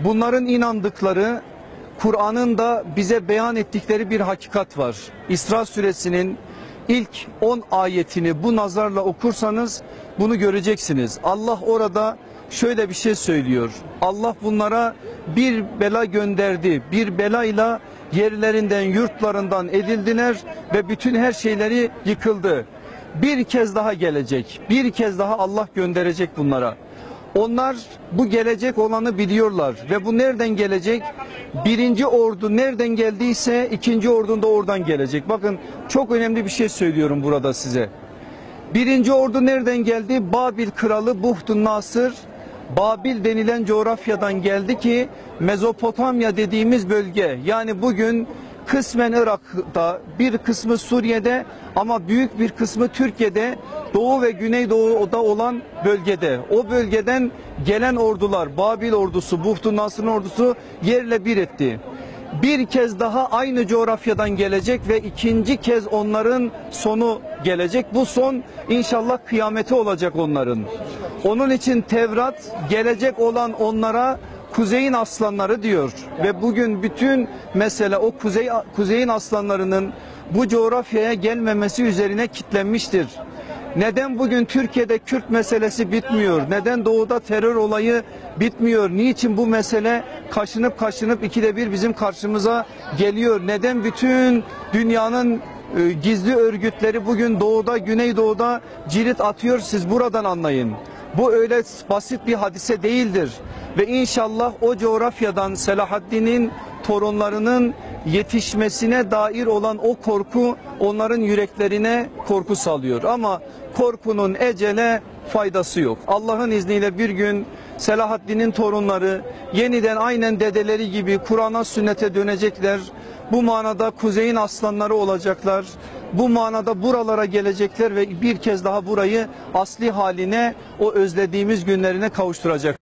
Bunların inandıkları Kur'an'ın da bize beyan ettikleri bir hakikat var. İsra suresinin ilk 10 ayetini bu nazarla okursanız bunu göreceksiniz. Allah orada şöyle bir şey söylüyor. Allah bunlara bir bela gönderdi. Bir belayla yerlerinden, yurtlarından edildiler ve bütün her şeyleri yıkıldı. Bir kez daha gelecek. Bir kez daha Allah gönderecek bunlara. Onlar bu gelecek olanı biliyorlar ve bu nereden gelecek? Birinci ordu nereden geldiyse ikinci ordun da oradan gelecek. Bakın çok önemli bir şey söylüyorum burada size. Birinci ordu nereden geldi? Babil kralı Buhtun Nasır Babil denilen coğrafyadan geldi ki Mezopotamya dediğimiz bölge yani bugün kısmen Irak'ta bir kısmı Suriye'de ama büyük bir kısmı Türkiye'de Doğu ve Güneydoğu'da olan bölgede o bölgeden gelen ordular Babil ordusu Buhtun Nasır'ın ordusu yerle bir etti bir kez daha aynı coğrafyadan gelecek ve ikinci kez onların sonu gelecek. Bu son inşallah kıyameti olacak onların. Onun için Tevrat gelecek olan onlara kuzeyin aslanları diyor ve bugün bütün mesele o kuzey kuzeyin aslanlarının bu coğrafyaya gelmemesi üzerine kitlenmiştir. Neden bugün Türkiye'de Kürt meselesi bitmiyor? Neden doğuda terör olayı bitmiyor? Niçin bu mesele kaşınıp kaşınıp ikide bir bizim karşımıza geliyor? Neden bütün dünyanın e, gizli örgütleri bugün doğuda, güneydoğuda cirit atıyor? Siz buradan anlayın. Bu öyle basit bir hadise değildir. Ve inşallah o coğrafyadan Selahaddin'in torunlarının yetişmesine dair olan o korku onların yüreklerine korku salıyor. Ama korkunun ecele faydası yok. Allah'ın izniyle bir gün Selahaddin'in torunları yeniden aynen dedeleri gibi Kur'an'a sünnete dönecekler. Bu manada kuzeyin aslanları olacaklar. Bu manada buralara gelecekler ve bir kez daha burayı asli haline o özlediğimiz günlerine kavuşturacak.